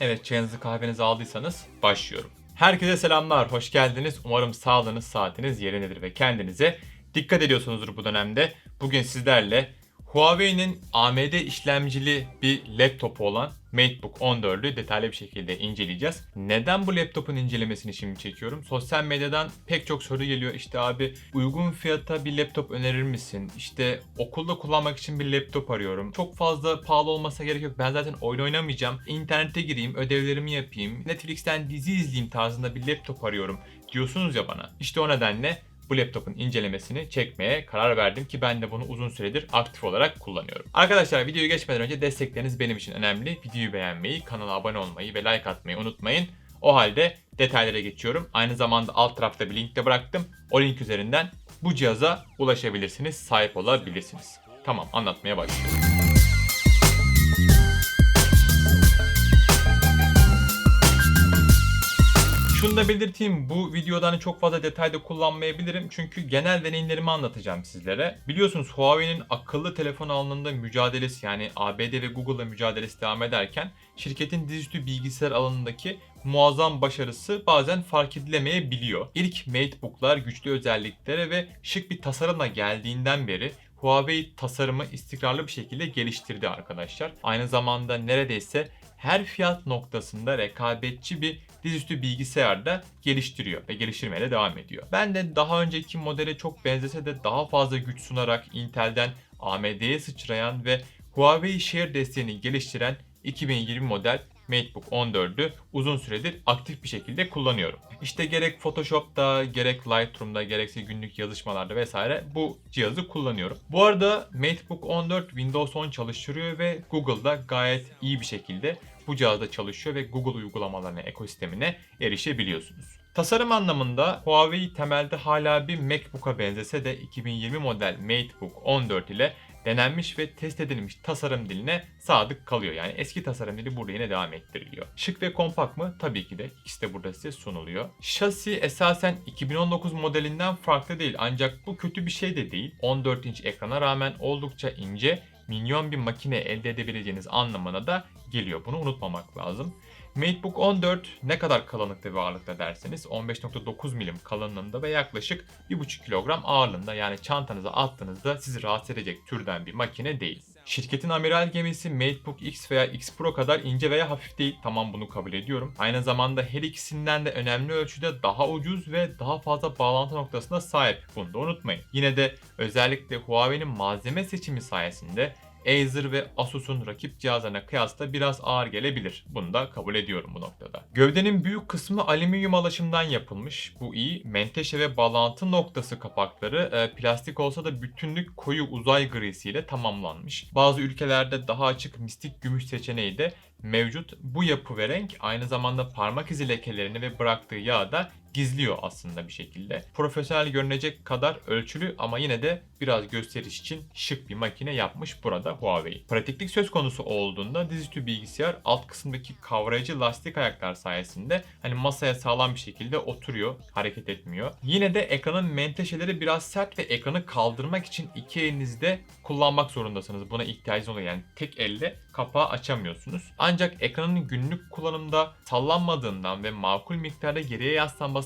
Evet çayınızı kahvenizi aldıysanız başlıyorum. Herkese selamlar, hoş geldiniz. Umarım sağlığınız, saatiniz yerindedir ve kendinize dikkat ediyorsunuzdur bu dönemde. Bugün sizlerle Huawei'nin AMD işlemcili bir laptopu olan MateBook 14'ü detaylı bir şekilde inceleyeceğiz. Neden bu laptopun incelemesini şimdi çekiyorum? Sosyal medyadan pek çok soru geliyor. İşte abi uygun fiyata bir laptop önerir misin? İşte okulda kullanmak için bir laptop arıyorum. Çok fazla pahalı olmasa gerek yok. Ben zaten oyun oynamayacağım. İnternete gireyim, ödevlerimi yapayım, Netflix'ten dizi izleyeyim tarzında bir laptop arıyorum diyorsunuz ya bana. İşte o nedenle bu laptopun incelemesini çekmeye karar verdim ki ben de bunu uzun süredir aktif olarak kullanıyorum. Arkadaşlar videoyu geçmeden önce destekleriniz benim için önemli. Videoyu beğenmeyi, kanala abone olmayı ve like atmayı unutmayın. O halde detaylara geçiyorum. Aynı zamanda alt tarafta bir link de bıraktım. O link üzerinden bu cihaza ulaşabilirsiniz, sahip olabilirsiniz. Tamam anlatmaya başlıyorum. Şunu da belirteyim bu videodan hani çok fazla detayda kullanmayabilirim çünkü genel deneyimlerimi anlatacağım sizlere. Biliyorsunuz Huawei'nin akıllı telefon alanında mücadelesi yani ABD ve Google'la mücadelesi devam ederken şirketin dizüstü bilgisayar alanındaki muazzam başarısı bazen fark edilemeyebiliyor. İlk MateBook'lar güçlü özelliklere ve şık bir tasarımla geldiğinden beri Huawei tasarımı istikrarlı bir şekilde geliştirdi arkadaşlar. Aynı zamanda neredeyse her fiyat noktasında rekabetçi bir dizüstü bilgisayarda geliştiriyor ve geliştirmeye de devam ediyor. Ben de daha önceki modele çok benzese de daha fazla güç sunarak Intel'den AMD'ye sıçrayan ve Huawei Share desteğini geliştiren 2020 model MateBook 14'ü uzun süredir aktif bir şekilde kullanıyorum. İşte gerek Photoshop'ta, gerek Lightroom'da, gerekse günlük yazışmalarda vesaire bu cihazı kullanıyorum. Bu arada MateBook 14 Windows 10 çalıştırıyor ve Google'da gayet iyi bir şekilde bu cihazda çalışıyor ve Google uygulamalarına, ekosistemine erişebiliyorsunuz. Tasarım anlamında Huawei temelde hala bir MacBook'a benzese de 2020 model MateBook 14 ile denenmiş ve test edilmiş tasarım diline sadık kalıyor. Yani eski tasarım dili burada yine devam ettiriliyor. Şık ve kompakt mı? Tabii ki de. İkisi de burada size sunuluyor. Şasi esasen 2019 modelinden farklı değil ancak bu kötü bir şey de değil. 14 inç ekrana rağmen oldukça ince, minyon bir makine elde edebileceğiniz anlamına da geliyor. Bunu unutmamak lazım. MateBook 14 ne kadar kalınlıkta ve ağırlıkta derseniz 15.9 milim kalınlığında ve yaklaşık 1.5 kilogram ağırlığında yani çantanıza attığınızda sizi rahatsız edecek türden bir makine değil. Şirketin amiral gemisi MateBook X veya X Pro kadar ince veya hafif değil. Tamam bunu kabul ediyorum. Aynı zamanda her ikisinden de önemli ölçüde daha ucuz ve daha fazla bağlantı noktasına sahip. Bunu da unutmayın. Yine de özellikle Huawei'nin malzeme seçimi sayesinde Acer ve Asus'un rakip cihazlarına kıyasla biraz ağır gelebilir. Bunu da kabul ediyorum bu noktada. Gövdenin büyük kısmı alüminyum alaşımdan yapılmış. Bu iyi. Menteşe ve bağlantı noktası kapakları e, plastik olsa da bütünlük koyu uzay grisiyle tamamlanmış. Bazı ülkelerde daha açık mistik gümüş seçeneği de mevcut. Bu yapı ve renk aynı zamanda parmak izi lekelerini ve bıraktığı yağı da gizliyor aslında bir şekilde. Profesyonel görünecek kadar ölçülü ama yine de biraz gösteriş için şık bir makine yapmış burada Huawei. Pratiklik söz konusu olduğunda dizüstü bilgisayar alt kısımdaki kavrayıcı lastik ayaklar sayesinde hani masaya sağlam bir şekilde oturuyor, hareket etmiyor. Yine de ekranın menteşeleri biraz sert ve ekranı kaldırmak için iki elinizde kullanmak zorundasınız. Buna ihtiyacınız oluyor. Yani tek elle kapağı açamıyorsunuz. Ancak ekranın günlük kullanımda sallanmadığından ve makul miktarda geriye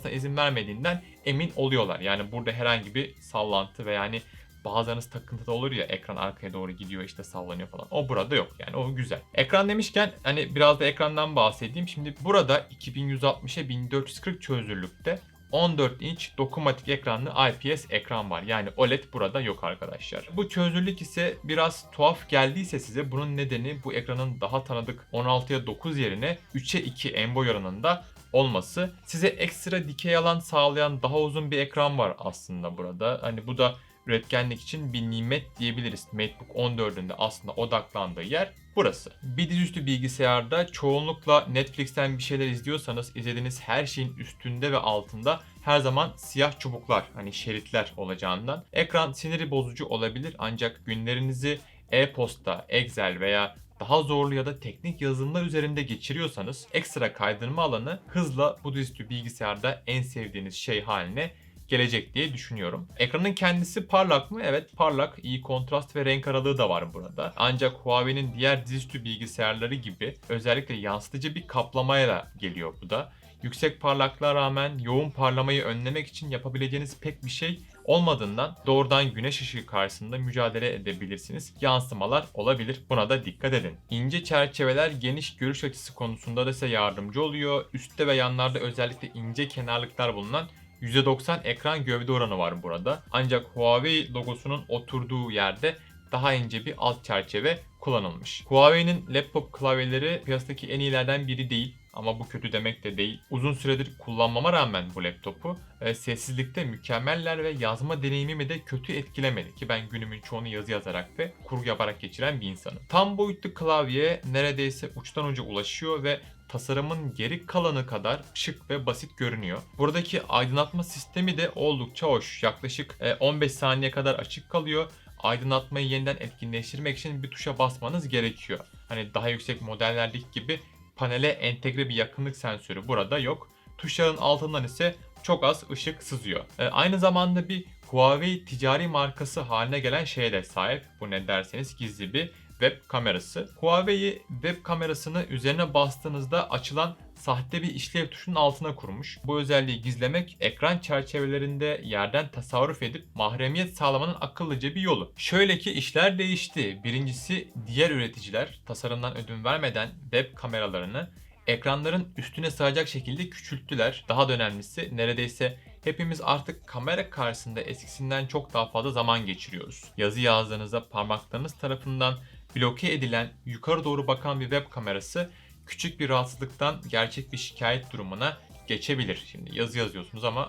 yaslanmasına izin vermediğinden emin oluyorlar. Yani burada herhangi bir sallantı ve yani bazılarınız takıntıda olur ya ekran arkaya doğru gidiyor işte sallanıyor falan. O burada yok yani o güzel. Ekran demişken hani biraz da ekrandan bahsedeyim. Şimdi burada 2160'a 1440 çözünürlükte 14 inç dokunmatik ekranlı IPS ekran var. Yani OLED burada yok arkadaşlar. Bu çözünürlük ise biraz tuhaf geldiyse size bunun nedeni bu ekranın daha tanıdık 16'ya 9 yerine 3'e 2 en boy oranında olması. Size ekstra dikey alan sağlayan daha uzun bir ekran var aslında burada. Hani bu da üretkenlik için bir nimet diyebiliriz. MateBook 14'ün de aslında odaklandığı yer burası. Bir dizüstü bilgisayarda çoğunlukla Netflix'ten bir şeyler izliyorsanız izlediğiniz her şeyin üstünde ve altında her zaman siyah çubuklar hani şeritler olacağından ekran siniri bozucu olabilir ancak günlerinizi e-posta, Excel veya daha zorlu ya da teknik yazılımlar üzerinde geçiriyorsanız ekstra kaydırma alanı hızla bu dizüstü bilgisayarda en sevdiğiniz şey haline gelecek diye düşünüyorum. Ekranın kendisi parlak mı? Evet parlak. iyi kontrast ve renk aralığı da var burada. Ancak Huawei'nin diğer dizüstü bilgisayarları gibi özellikle yansıtıcı bir kaplamayla geliyor bu da. Yüksek parlaklığa rağmen yoğun parlamayı önlemek için yapabileceğiniz pek bir şey olmadığından doğrudan güneş ışığı karşısında mücadele edebilirsiniz. Yansımalar olabilir. Buna da dikkat edin. İnce çerçeveler geniş görüş açısı konusunda da size yardımcı oluyor. Üstte ve yanlarda özellikle ince kenarlıklar bulunan %90 ekran gövde oranı var burada. Ancak Huawei logosunun oturduğu yerde daha ince bir alt çerçeve kullanılmış. Huawei'nin laptop klavyeleri piyasadaki en iyilerden biri değil. Ama bu kötü demek de değil. Uzun süredir kullanmama rağmen bu laptopu e, sessizlikte mükemmeller ve yazma deneyimimi de kötü etkilemedi ki ben günümün çoğunu yazı yazarak ve kurgu yaparak geçiren bir insanım. Tam boyutlu klavye neredeyse uçtan uca ulaşıyor ve tasarımın geri kalanı kadar şık ve basit görünüyor. Buradaki aydınlatma sistemi de oldukça hoş. Yaklaşık e, 15 saniye kadar açık kalıyor aydınlatmayı yeniden etkinleştirmek için bir tuşa basmanız gerekiyor. Hani daha yüksek modellerdeki gibi panele entegre bir yakınlık sensörü burada yok. Tuşların altından ise çok az ışık sızıyor. E, aynı zamanda bir Huawei ticari markası haline gelen şeye de sahip. Bu ne derseniz gizli bir web kamerası. Huawei web kamerasını üzerine bastığınızda açılan sahte bir işlev tuşunun altına kurmuş. Bu özelliği gizlemek ekran çerçevelerinde yerden tasarruf edip mahremiyet sağlamanın akıllıca bir yolu. Şöyle ki işler değişti. Birincisi diğer üreticiler tasarımdan ödün vermeden web kameralarını ekranların üstüne sığacak şekilde küçülttüler. Daha da önemlisi neredeyse hepimiz artık kamera karşısında eskisinden çok daha fazla zaman geçiriyoruz. Yazı yazdığınızda parmaklarınız tarafından bloke edilen yukarı doğru bakan bir web kamerası küçük bir rahatsızlıktan gerçek bir şikayet durumuna geçebilir. Şimdi yazı yazıyorsunuz ama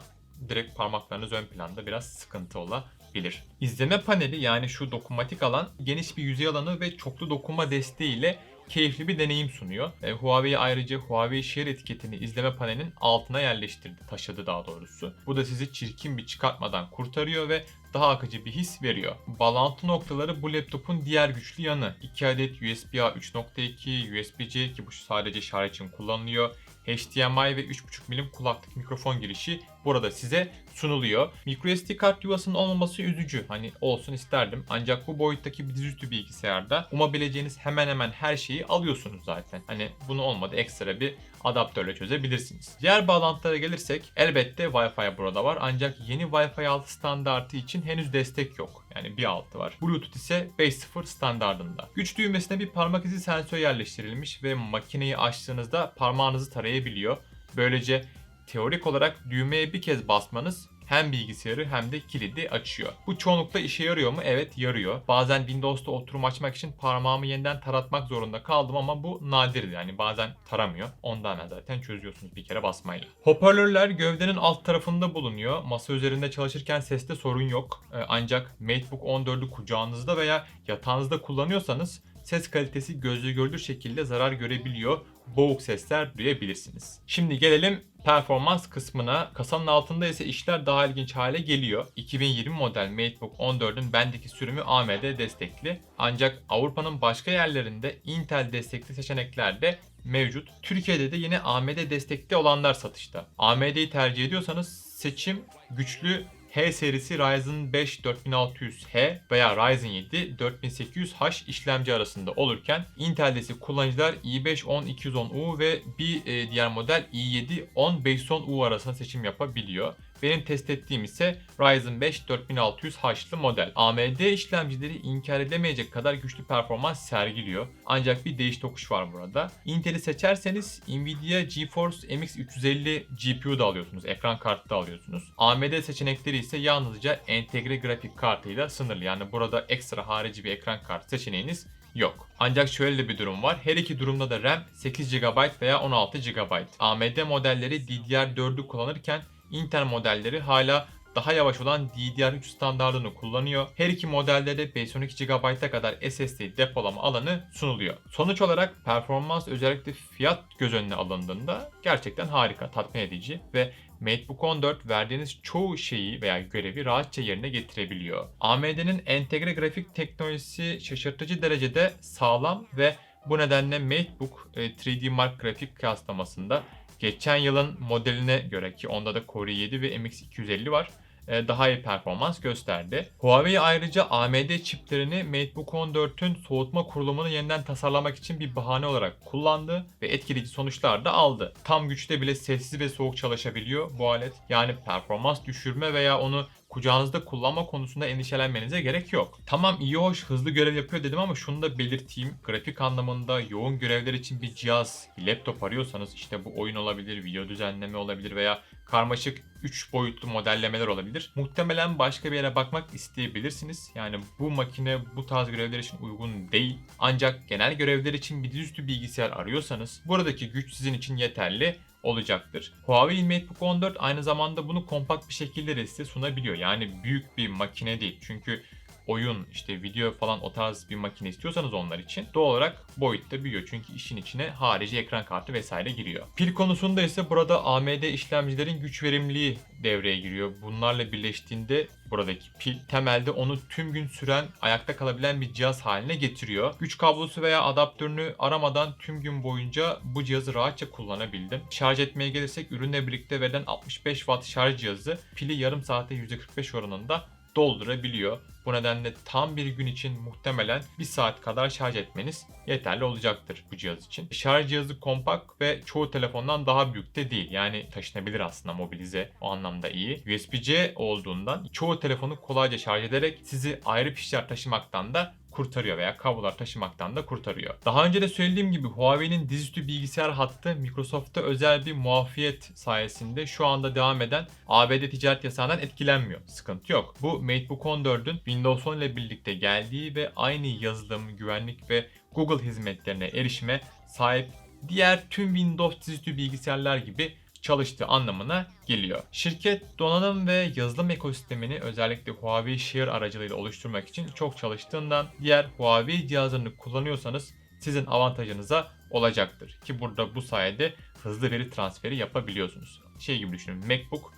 direkt parmaklarınız ön planda biraz sıkıntı olabilir. İzleme paneli yani şu dokunmatik alan geniş bir yüzey alanı ve çoklu dokunma desteğiyle keyifli bir deneyim sunuyor. E, Huawei ayrıca Huawei Share etiketini izleme panelinin altına yerleştirdi, taşıdı daha doğrusu. Bu da sizi çirkin bir çıkartmadan kurtarıyor ve daha akıcı bir his veriyor. Bağlantı noktaları bu laptopun diğer güçlü yanı. 2 adet USB-A 3.2, USB-C ki bu sadece şarj için kullanılıyor. HDMI ve 3.5 milim kulaklık mikrofon girişi burada size sunuluyor. MicroSD kart yuvasının olmaması üzücü. Hani olsun isterdim. Ancak bu boyuttaki bir dizüstü bilgisayarda umabileceğiniz hemen hemen her şeyi alıyorsunuz zaten. Hani bunu olmadı ekstra bir adaptörle çözebilirsiniz. Diğer bağlantılara gelirsek elbette Wi-Fi burada var ancak yeni Wi-Fi 6 standartı için henüz destek yok. Yani bir altı var. Bluetooth ise 5.0 standartında. Güç düğmesine bir parmak izi sensör yerleştirilmiş ve makineyi açtığınızda parmağınızı tarayabiliyor. Böylece teorik olarak düğmeye bir kez basmanız hem bilgisayarı hem de kilidi açıyor. Bu çoğunlukla işe yarıyor mu? Evet yarıyor. Bazen Windows'ta oturum açmak için parmağımı yeniden taratmak zorunda kaldım ama bu nadir yani bazen taramıyor. Ondan zaten çözüyorsunuz bir kere basmayla. Hoparlörler gövdenin alt tarafında bulunuyor. Masa üzerinde çalışırken seste sorun yok. Ee, ancak MacBook 14'ü kucağınızda veya yatağınızda kullanıyorsanız ses kalitesi gözle görülür şekilde zarar görebiliyor. Boğuk sesler duyabilirsiniz. Şimdi gelelim performans kısmına. Kasanın altında ise işler daha ilginç hale geliyor. 2020 model MacBook 14'ün bendeki sürümü AMD destekli. Ancak Avrupa'nın başka yerlerinde Intel destekli seçenekler de mevcut. Türkiye'de de yine AMD destekli olanlar satışta. AMD'yi tercih ediyorsanız seçim güçlü H serisi Ryzen 5 4600H veya Ryzen 7 4800H işlemci arasında olurken Intel'deki kullanıcılar i5 10210U ve bir e, diğer model i7 10510U arasında seçim yapabiliyor. Benim test ettiğim ise Ryzen 5 4600H'lı model. AMD işlemcileri inkar edemeyecek kadar güçlü performans sergiliyor. Ancak bir değiş tokuş var burada. Intel'i seçerseniz Nvidia GeForce MX 350 GPU da alıyorsunuz. Ekran kartı da alıyorsunuz. AMD seçenekleri ise yalnızca entegre grafik kartıyla sınırlı. Yani burada ekstra harici bir ekran kartı seçeneğiniz yok. Ancak şöyle de bir durum var. Her iki durumda da RAM 8 GB veya 16 GB. AMD modelleri DDR4'ü kullanırken Intel modelleri hala daha yavaş olan DDR3 standartını kullanıyor. Her iki modelde de 512 GB'a kadar SSD depolama alanı sunuluyor. Sonuç olarak performans özellikle fiyat göz önüne alındığında gerçekten harika, tatmin edici ve MacBook 14 verdiğiniz çoğu şeyi veya görevi rahatça yerine getirebiliyor. AMD'nin entegre grafik teknolojisi şaşırtıcı derecede sağlam ve bu nedenle MacBook 3D Mark grafik kıyaslamasında geçen yılın modeline göre ki onda da Core i7 ve MX250 var. e, daha iyi performans gösterdi. Huawei ayrıca AMD çiplerini MateBook 14'ün soğutma kurulumunu yeniden tasarlamak için bir bahane olarak kullandı ve etkileyici sonuçlar da aldı. Tam güçte bile sessiz ve soğuk çalışabiliyor bu alet. Yani performans düşürme veya onu kucağınızda kullanma konusunda endişelenmenize gerek yok. Tamam iyi hoş hızlı görev yapıyor dedim ama şunu da belirteyim. Grafik anlamında yoğun görevler için bir cihaz, laptop arıyorsanız işte bu oyun olabilir, video düzenleme olabilir veya karmaşık 3 boyutlu modellemeler olabilir. Muhtemelen başka bir yere bakmak isteyebilirsiniz. Yani bu makine bu tarz görevler için uygun değil. Ancak genel görevler için bir dizüstü bilgisayar arıyorsanız buradaki güç sizin için yeterli olacaktır. Huawei MateBook 14 aynı zamanda bunu kompakt bir şekilde de size sunabiliyor. Yani büyük bir makine değil. Çünkü oyun, işte video falan o tarz bir makine istiyorsanız onlar için doğal olarak boyutta büyüyor. Çünkü işin içine harici ekran kartı vesaire giriyor. Pil konusunda ise burada AMD işlemcilerin güç verimliliği devreye giriyor. Bunlarla birleştiğinde buradaki pil temelde onu tüm gün süren, ayakta kalabilen bir cihaz haline getiriyor. Güç kablosu veya adaptörünü aramadan tüm gün boyunca bu cihazı rahatça kullanabildim. Şarj etmeye gelirsek ürünle birlikte verilen 65 Watt şarj cihazı pili yarım saate %45 oranında doldurabiliyor. Bu nedenle tam bir gün için muhtemelen 1 saat kadar şarj etmeniz yeterli olacaktır bu cihaz için. Şarj cihazı kompakt ve çoğu telefondan daha büyük de değil. Yani taşınabilir aslında mobilize. O anlamda iyi. USB-C olduğundan çoğu telefonu kolayca şarj ederek sizi ayrı fişler taşımaktan da kurtarıyor veya kablolar taşımaktan da kurtarıyor. Daha önce de söylediğim gibi Huawei'nin dizüstü bilgisayar hattı Microsoft'ta özel bir muafiyet sayesinde şu anda devam eden ABD ticaret yasağından etkilenmiyor. Sıkıntı yok. Bu MateBook 14'ün Windows 10 ile birlikte geldiği ve aynı yazılım, güvenlik ve Google hizmetlerine erişime sahip diğer tüm Windows dizüstü bilgisayarlar gibi çalıştığı anlamına geliyor. Şirket donanım ve yazılım ekosistemini özellikle Huawei Share aracılığıyla oluşturmak için çok çalıştığından diğer Huawei cihazlarını kullanıyorsanız sizin avantajınıza olacaktır. Ki burada bu sayede hızlı veri transferi yapabiliyorsunuz. Şey gibi düşünün MacBook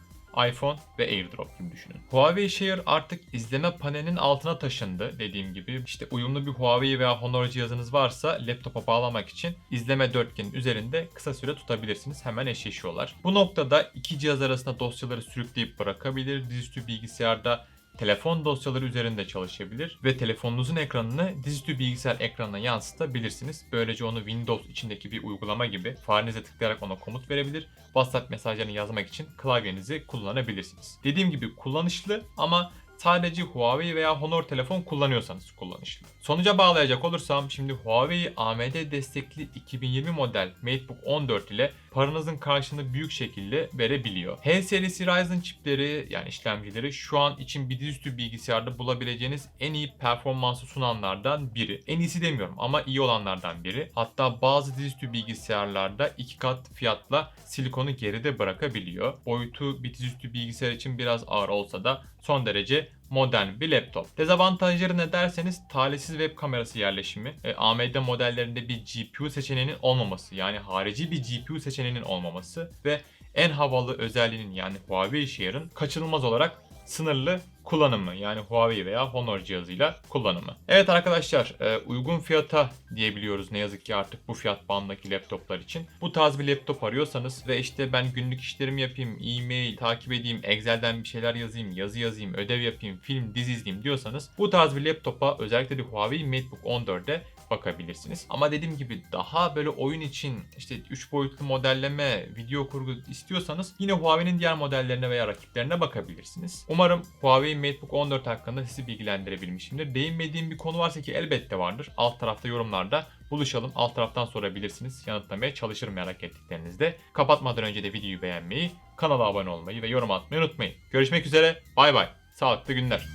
iPhone ve AirDrop gibi düşünün. Huawei Share artık izleme panelinin altına taşındı dediğim gibi. İşte uyumlu bir Huawei veya Honor cihazınız varsa laptopa bağlamak için izleme dörtgenin üzerinde kısa süre tutabilirsiniz. Hemen eşleşiyorlar. Bu noktada iki cihaz arasında dosyaları sürükleyip bırakabilir. Dizüstü bilgisayarda telefon dosyaları üzerinde çalışabilir ve telefonunuzun ekranını dizüstü bilgisayar ekranına yansıtabilirsiniz. Böylece onu Windows içindeki bir uygulama gibi farenize tıklayarak ona komut verebilir. WhatsApp mesajlarını yazmak için klavyenizi kullanabilirsiniz. Dediğim gibi kullanışlı ama sadece Huawei veya Honor telefon kullanıyorsanız kullanışlı. Sonuca bağlayacak olursam şimdi Huawei AMD destekli 2020 model MateBook 14 ile paranızın karşılığını büyük şekilde verebiliyor. H serisi Ryzen çipleri yani işlemcileri şu an için bir dizüstü bilgisayarda bulabileceğiniz en iyi performansı sunanlardan biri. En iyisi demiyorum ama iyi olanlardan biri. Hatta bazı dizüstü bilgisayarlarda iki kat fiyatla silikonu geride bırakabiliyor. Boyutu bir dizüstü bilgisayar için biraz ağır olsa da son derece modern bir laptop. Dezavantajları ne derseniz talihsiz web kamerası yerleşimi, e, AMD modellerinde bir GPU seçeneğinin olmaması yani harici bir GPU seçeneğinin olmaması ve en havalı özelliğinin yani Huawei Share'ın kaçınılmaz olarak sınırlı kullanımı yani Huawei veya Honor cihazıyla kullanımı. Evet arkadaşlar e, uygun fiyata diyebiliyoruz ne yazık ki artık bu fiyat bandındaki laptoplar için. Bu tarz bir laptop arıyorsanız ve işte ben günlük işlerimi yapayım, e-mail takip edeyim, Excel'den bir şeyler yazayım, yazı yazayım, ödev yapayım, film, dizi izleyeyim diyorsanız bu tarz bir laptopa özellikle de Huawei MateBook 14'e bakabilirsiniz. Ama dediğim gibi daha böyle oyun için işte 3 boyutlu modelleme, video kurgu istiyorsanız yine Huawei'nin diğer modellerine veya rakiplerine bakabilirsiniz. Umarım Huawei MateBook 14 hakkında sizi bilgilendirebilmişimdir. Değinmediğim bir konu varsa ki elbette vardır. Alt tarafta yorumlarda buluşalım. Alt taraftan sorabilirsiniz. Yanıtlamaya çalışırım merak ettiklerinizde. Kapatmadan önce de videoyu beğenmeyi, kanala abone olmayı ve yorum atmayı unutmayın. Görüşmek üzere. Bay bay. Sağlıklı günler.